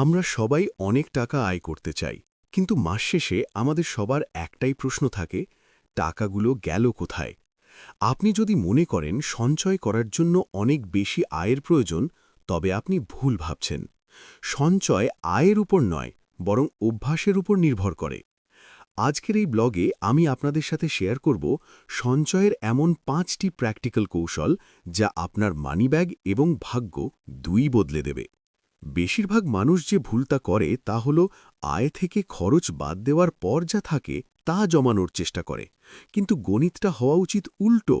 আমরা সবাই অনেক টাকা আয় করতে চাই, কিন্তু মাস শেষে আমাদের সবার একটাই প্রশ্ন থাকে, টাকাগুলো গেল কোথায়? আপনি যদি মনে করেন সঞ্চয় করার জন্য অনেক বেশি আয়ের প্রয়োজন, তবে আপনি ভুল ভাবছেন। সঞ্চয় আয়ের উপর নয়, বরং অভ্যাসের উপর নির্ভর করে। আজকের এই ব্লগে আমি আপনাদের সাথে শেয়ার করব সঞ্চয়ের এমন পাঁচটি প্র্যাকটিক্যাল কৌশল যা আপনার মানিব্যাগ এবং ভাগ্য দুই বদলে দেবে। বেশিরভাগ মানুষ যে ভুলটা করে তা হল আয় থেকে খরচ বাদ দেওয়ার পর যা থাকে তা জমানোর চেষ্টা করে। কিন্তু গণিতটা হওয়া উচিত উল্টো।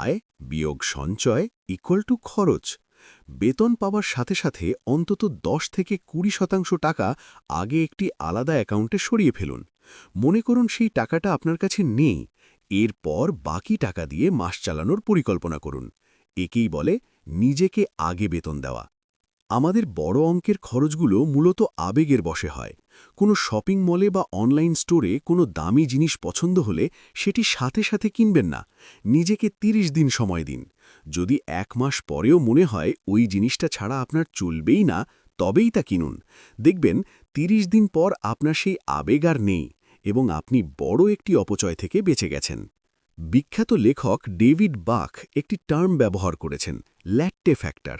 আয় বিয়োগ সঞ্চয় ইকুয়াল টু খরচ। বেতন পাওয়ার সাথে সাথে অন্তত দশ থেকে কুড়ি শতাংশ টাকা আগে একটি আলাদা অ্যাকাউন্টে সরিয়ে ফেলুন। মনে করুন সেই টাকাটা আপনার কাছে নেই। এরপর বাকি টাকা দিয়ে মাস চালানোর পরিকল্পনা করুন। একেই বলে নিজেকে আগে বেতন দেওয়া। আমাদের বড় অঙ্কের খরচগুলো মূলত আবেগের বসে হয়। কোনো শপিং মলে বা অনলাইন স্টোরে কোনো দামি জিনিস পছন্দ হলে সেটি সাথে সাথে কিনবেন না। নিজেকে ৩০ দিন সময় দিন। যদি এক মাস পরেও মনে হয় ওই জিনিসটা ছাড়া আপনার চলবেই না, তবেই তা কিনুন। দেখবেন ৩০ দিন পর আপনার সেই আবেগ আর নেই এবং আপনি বড় একটি অপচয় থেকে বেঁচে গেছেন। বিখ্যাত লেখক ডেভিড বাক একটি টার্ম ব্যবহার করেছেন, ল্যাট্টে ফ্যাক্টর।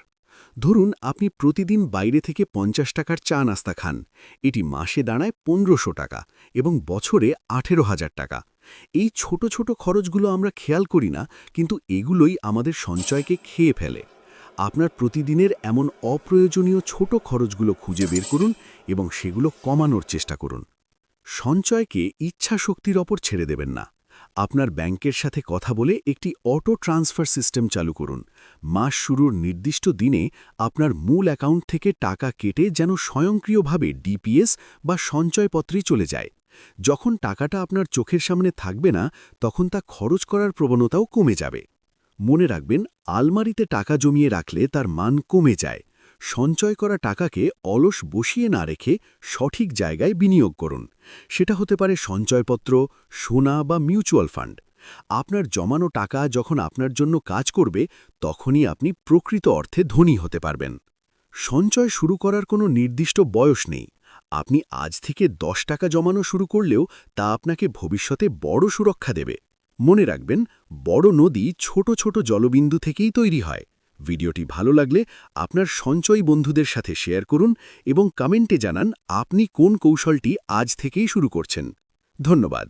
ধরুন আপনি প্রতিদিন বাইরে থেকে পঞ্চাশ টাকার চা নাস্তা খান। এটি মাসে দাঁড়ায় পনেরোশো টাকা এবং বছরে আঠেরো হাজার টাকা। এই ছোট ছোট খরচগুলো আমরা খেয়াল করি না, কিন্তু এগুলোই আমাদের সঞ্চয়কে খেয়ে ফেলে। আপনার প্রতিদিনের এমন অপ্রয়োজনীয় ছোট খরচগুলো খুঁজে বের করুন এবং সেগুলো কমানোর চেষ্টা করুন। সঞ্চয়কে ইচ্ছা শক্তির ওপর ছেড়ে দেবেন না। আপনার ব্যাংকের সাথে কথা বলে একটি অটো ট্রান্সফার সিস্টেম চালু করুন। মাস শুরুর নির্দিষ্ট দিনে আপনার মূল অ্যাকাউন্ট থেকে টাকা কেটে যেন স্বয়ংক্রিয়ভাবে ডিপিএস বা সঞ্চয়পত্রে চলে যায়। যখন টাকাটা আপনার চোখের সামনে থাকবে না, তখন তা খরচ করার প্রবণতাও কমে যাবে। মনে রাখবেন, আলমারিতে টাকা জমিয়ে রাখলে তার মান কমে যায়। সঞ্চয় করা টাকাকে অলস বসিয়ে না রেখে সঠিক জায়গায় বিনিয়োগ করুন। সেটা হতে পারে সঞ্চয়পত্র, সোনা বা মিউচুয়াল ফান্ড। আপনার জমানো টাকা যখন আপনার জন্য কাজ করবে, তখনই আপনি প্রকৃত অর্থে ধনী হতে পারবেন। সঞ্চয় শুরু করার কোনো নির্দিষ্ট বয়স নেই। আপনি আজ থেকে দশ টাকা জমানো শুরু করলেও তা আপনাকে ভবিষ্যতে বড় সুরক্ষা দেবে। মনে রাখবেন, বড় নদী ছোট ছোট জলবিন্দু থেকেই তৈরি হয়। ভিডিওটি ভালো লাগলে আপনার সঞ্চয় বন্ধুদের সাথে শেয়ার করুন এবং কমেন্টে জানান আপনি কোন কৌশলটি আজ থেকেই শুরু করছেন। ধন্যবাদ।